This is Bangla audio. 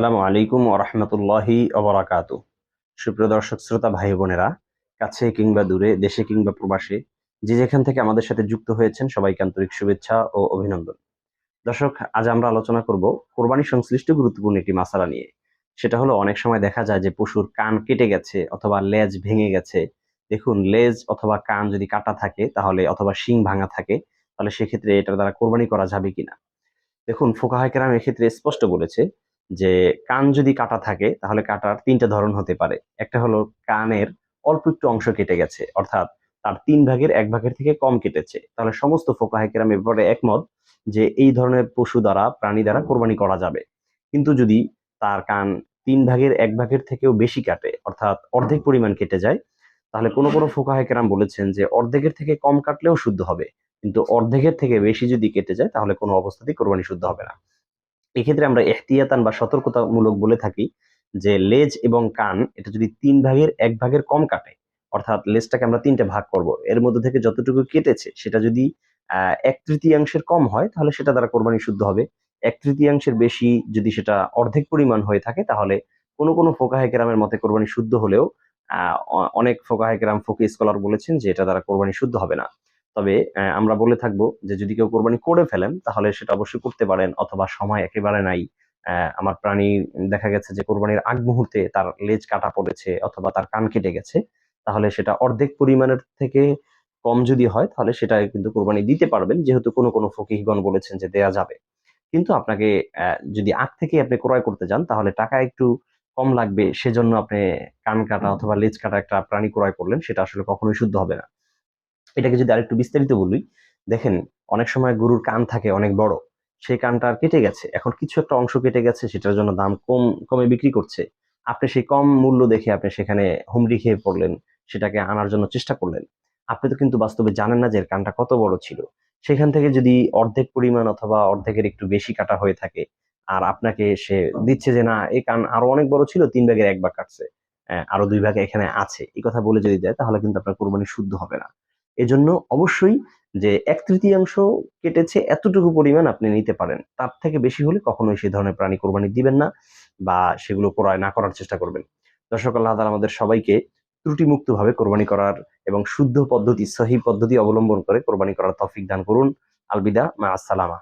আসসালামু আলাইকুম ওরহমতুল্লাহি অবরাকাতু সুপ্রিয় দর্শক, শ্রোতা ভাই বোনেরা, কাছে কিংবা দূরে, দেশে কিংবা প্রবাসে, যে যেখান থেকে আমাদের সাথে যুক্ত হয়েছেন, সবাইকে আন্তরিক শুভেচ্ছা ও অভিনন্দন। দর্শক, আজ আমরা আলোচনা করব কোরবানি সংশ্লিষ্ট গুরুত্বপূর্ণ একটি মাসালা নিয়ে। সেটা হলো, অনেক সময় দেখা যায় যে পশুর কান কেটে গেছে অথবা লেজ ভেঙে গেছে। দেখুন, লেজ অথবা কান যদি কাটা থাকে, তাহলে অথবা শিং ভাঙা থাকে, তাহলে সেক্ষেত্রে এটার দ্বারা কোরবানি করা যাবে কিনা? দেখুন ফোকাহায় কেরাম এক্ষেত্রে স্পষ্ট বলেছে যে কান যদি কাটা থাকে, তাহলে কাটার তিনটা ধরন হতে পারে। একটা হলো কানের অল্প একটু অংশ কেটে গেছে, অর্থাৎ তার তিন ভাগের এক ভাগের থেকে কম কেটেছে। তাহলে সমস্ত ফোকাহাইকেরাম এ ব্যাপারে একমত যে এই ধরনের পশু দ্বারা, প্রাণী দ্বারা কোরবানি করা যাবে। কিন্তু যদি তার কান তিন ভাগের এক ভাগের থেকেও বেশি কাটে, অর্থাৎ অর্ধেক পরিমাণ কেটে যায়, তাহলে কোনো কোনো ফোকাহাইকেরাম বলেছেন যে অর্ধেকের থেকে কম কাটলেও শুদ্ধ হবে। কিন্তু অর্ধেকের থেকে বেশি যদি কেটে যায়, তাহলে কোনো অবস্থাতেই কোরবানি শুদ্ধ হবে না। এক্ষেত্রে আমরা এহতিয়াতান বা সতর্কতামূলক বলে থাকি যে লেজ এবং কান, এটা যদি তিন ভাগের, এক ভাগের কম কাটে, অর্থাৎ লেজটাকে আমরা তিনটে ভাগ করব। এর মধ্যে থেকে যতটুকু কেটেছে, সেটা যদি এক তৃতীয়াংশের কম হয়, তাহলে সেটা দ্বারা কোরবানি শুদ্ধ হবে। এক তৃতীয়াংশের বেশি যদি সেটা অর্ধেক পরিমাণ হয়ে থাকে, তাহলে কোনো কোনো ফোকাহে কেরামের মতে কোরবানি শুদ্ধ হলেও অনেক ফোকাহে কেরাম ফকি স্কলার বলেছেন যে এটা দ্বারা কোরবানি শুদ্ধ হবে না। তবে আমরা বলে থাকব যে যদি কেউ কোরবানি করে ফেলেন, তাহলে সেটা অবশ্যই করতে পারেন অথবা সময় একেবারে নাই। আমার প্রাণী দেখা গেছে যে কোরবানির আগ মুহূর্তে তার লেজ কাটা পড়েছে অথবা তার কান কেটে গেছে। তাহলে সেটা অর্ধেক পরিমাণের থেকে কম যদি হয়, তাহলে সেটা কিন্তু কোরবানি দিতে পারবেন। যেহেতু কোনো কোনো ফকিহগণ বলেছেন যে দেয়া যাবে। কিন্তু আপনাকে যদি আগ থেকে আপনি ক্রয় করতে যান, তাহলে টাকা একটু কম লাগবে। সেজন্য আপনি কান কাটা অথবা লেজ কাটা একটা প্রাণী ক্রয় করলেন, সেটা আসলে কখনোই শুদ্ধ হবে না। এটাকে যদি আরেকটু বিস্তারিত বলি, দেখেন অনেক সময় গরুর কান থাকে অনেক বড়, সেই কানটা আর কেটে গেছে। এখন কিছু একটা অংশ কেটে গেছে, সেটার জন্য দাম কম, কমে বিক্রি করছে। আপনি সেই কম মূল্য দেখে আপনি সেখানে হুমড়ি খেয়ে পড়লেন, সেটাকে আনার জন্য চেষ্টা করলেন। আপনি তো কিন্তু বাস্তবে জানেন না যে কানটা কত বড় ছিল। সেখান থেকে যদি অর্ধেক পরিমাণ অথবা অর্ধেকের একটু বেশি কাটা হয়ে থাকে, আর আপনাকে সে দিচ্ছে যে না এই কান আরও অনেক বড় ছিল, তিন ভাগের এক ভাগ কাটছে আরও দুই ভাগে এখানে আছে, এই কথা বলে যদি দেয়, তাহলে কিন্তু আপনার কোরবানি শুদ্ধ হবে না। এজন্য অবশ্যই যে এক তৃতীয়াংশ কেটেছে এতটুকু পরিমাণ আপনি নিতে পারেন। তার থেকে বেশি হলে কখনোই সেই ধরনের প্রাণী কোরবানি দিবেন না বা সেগুলো ক্রয় না করার চেষ্টা করবেন। দর্শক আল্লাহ আমাদের সবাইকে ত্রুটিমুক্তভাবে কোরবানি করার এবং শুদ্ধ পদ্ধতি, সহি পদ্ধতি অবলম্বন করে কোরবানি করার তৌফিক দান করুন। আলবিদা, মা, আসসালামা।